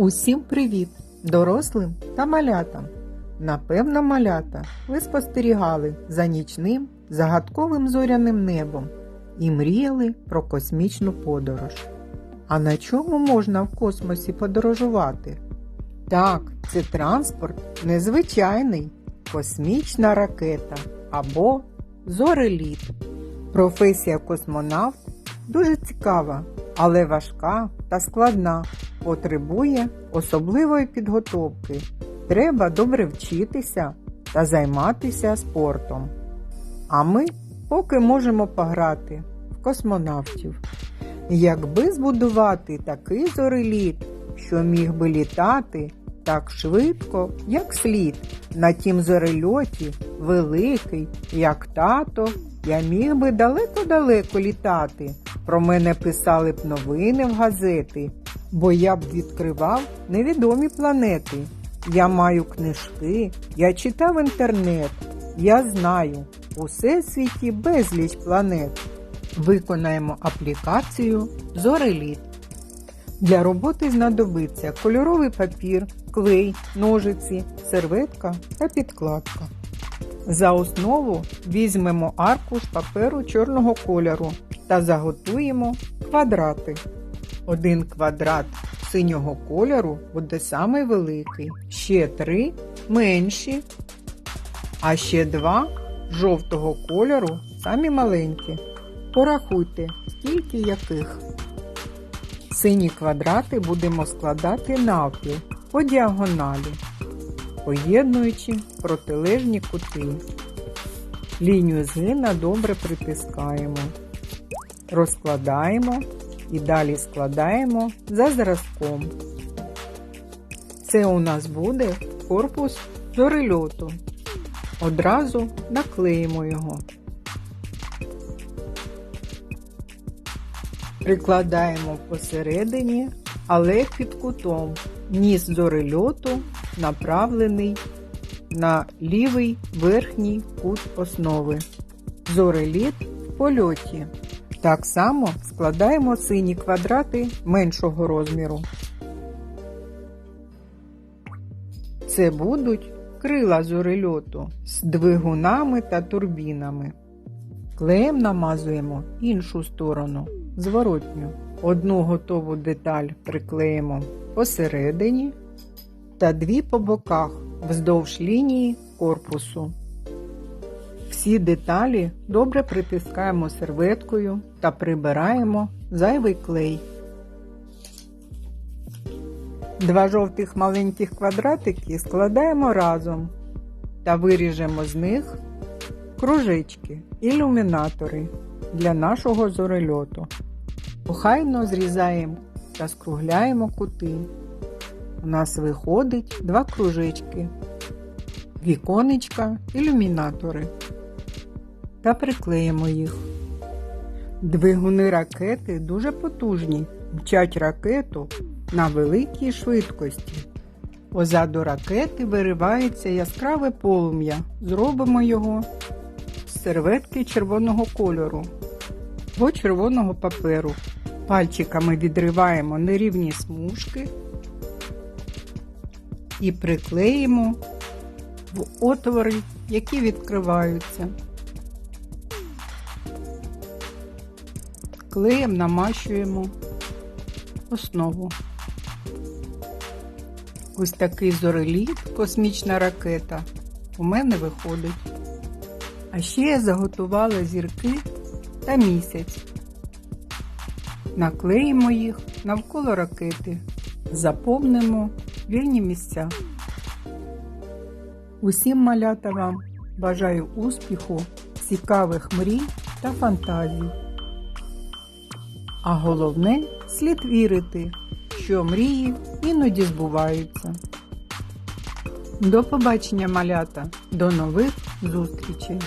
Усім привіт, дорослим та малятам. Напевно, малята, ви спостерігали за нічним загадковим зоряним небом і мріяли про космічну подорож. А на чому можна в космосі подорожувати? Так, це транспорт незвичайний, космічна ракета або зореліт. Професія космонавт дуже цікава, але важка та складна, потребує особливої підготовки. Треба добре вчитися та займатися спортом. А ми поки можемо пограти в космонавтів. Якби збудувати такий зореліт, що міг би літати так швидко, як слід, на тім зорельоті, великий, як тато, я міг би далеко-далеко літати. Про мене писали б новини в газети, бо я б відкривав невідомі планети. Я маю книжки, я читав інтернет, я знаю у всесвіті безліч планет. Виконаємо аплікацію Зореліт. Для роботи знадобиться кольоровий папір, клей, ножиці, серветка та підкладка. За основу візьмемо аркуш паперу чорного кольору та заготуємо квадрати. Один квадрат синього кольору буде самий великий, ще три менші, а ще два жовтого кольору самі маленькі. Порахуйте, скільки яких. Сині квадрати будемо складати навпіл по діагоналі, поєднуючи протилежні кути. Лінію згина добре притискаємо, розкладаємо і далі складаємо за зразком. Це у нас буде корпус зорельоту. Одразу наклеїмо його. Прикладаємо посередині, але під кутом. Ніс зорельоту направлений на лівий верхній кут основи. Зореліт в польоті. Так само складаємо сині квадрати меншого розміру. Це будуть крила зорельоту з двигунами та турбінами. Клеєм намазуємо іншу сторону, зворотню. Одну готову деталь приклеїмо посередині та дві по боках вздовж лінії корпусу. Всі деталі добре притискаємо серветкою та прибираємо зайвий клей. Два жовтих маленьких квадратики складаємо разом та виріжемо з них кружечки, ілюмінатори для нашого зорельоту. Охайно зрізаємо та скругляємо кути. У нас виходить два кружечки, віконечка, ілюмінатори. Та приклеїмо їх. Двигуни ракети дуже потужні, мчать ракету на великій швидкості. Позаду ракети виривається яскраве полум'я. Зробимо його з серветки червоного кольору або червоного паперу. Пальчиками відриваємо нерівні смужки і приклеїмо в отвори, які відкриваються. Клеєм намащуємо основу. Ось такий зореліт, космічна ракета, у мене виходить. А ще я заготувала зірки та місяць. Наклеїмо їх навколо ракети, заповнимо вільні місця. Усім малята вам бажаю успіху, цікавих мрій та фантазій. А головне слід вірити, що мрії іноді збуваються. До побачення, малята, до нових зустрічей!